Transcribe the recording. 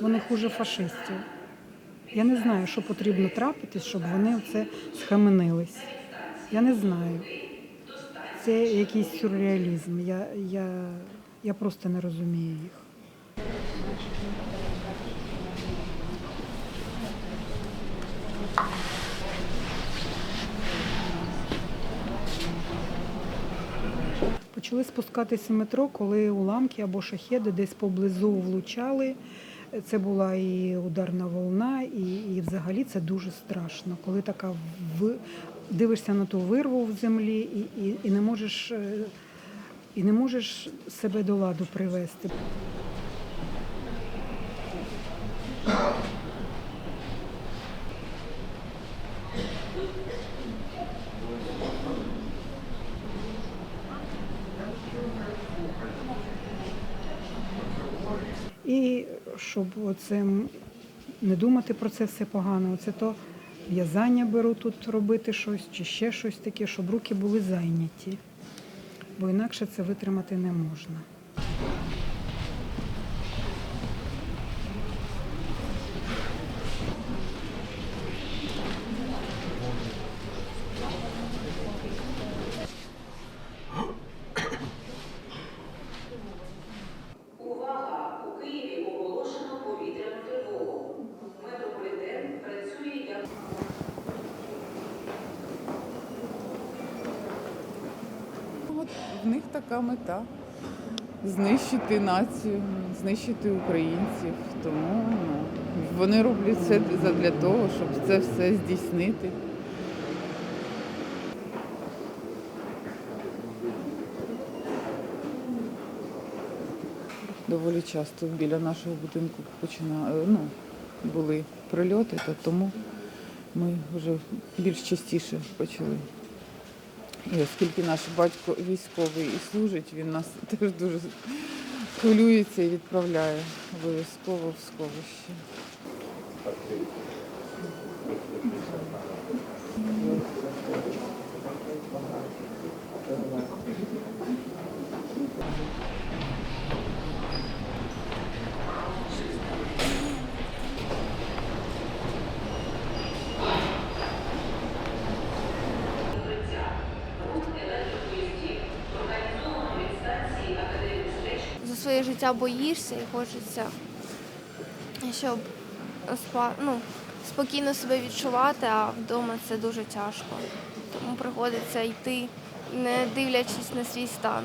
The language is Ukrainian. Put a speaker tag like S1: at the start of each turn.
S1: Вони хуже фашистів. Я не знаю, що потрібно трапитись, щоб вони це схаменились. Я не знаю. Це якийсь сюрреалізм. Я, я, я просто не розумію їх. Почали спускатися метро, коли уламки або шахеди десь поблизу влучали. Це була і ударна волна, і, і взагалі це дуже страшно. Коли така в... дивишся на ту вирву в землі і, і, і, не можеш, е, і не можеш себе до ладу привести. І щоб оцим не думати про це все погано, оце то в'язання беру тут робити щось чи ще щось таке, щоб руки були зайняті. Бо інакше це витримати не можна.
S2: В них така мета знищити націю, знищити українців. Тому ну, вони роблять все для того, щоб це все здійснити. Доволі часто біля нашого будинку почина, е, ну, були прильоти, то тому ми вже більш частіше почали і оскільки наш батько військовий і служить, він нас теж дуже хвилюється і відправляє обов'язково в сховище.
S3: Своє життя боїшся і хочеться, щоб ну, спокійно себе відчувати, а вдома це дуже тяжко. Тому приходиться йти, не дивлячись на свій стан.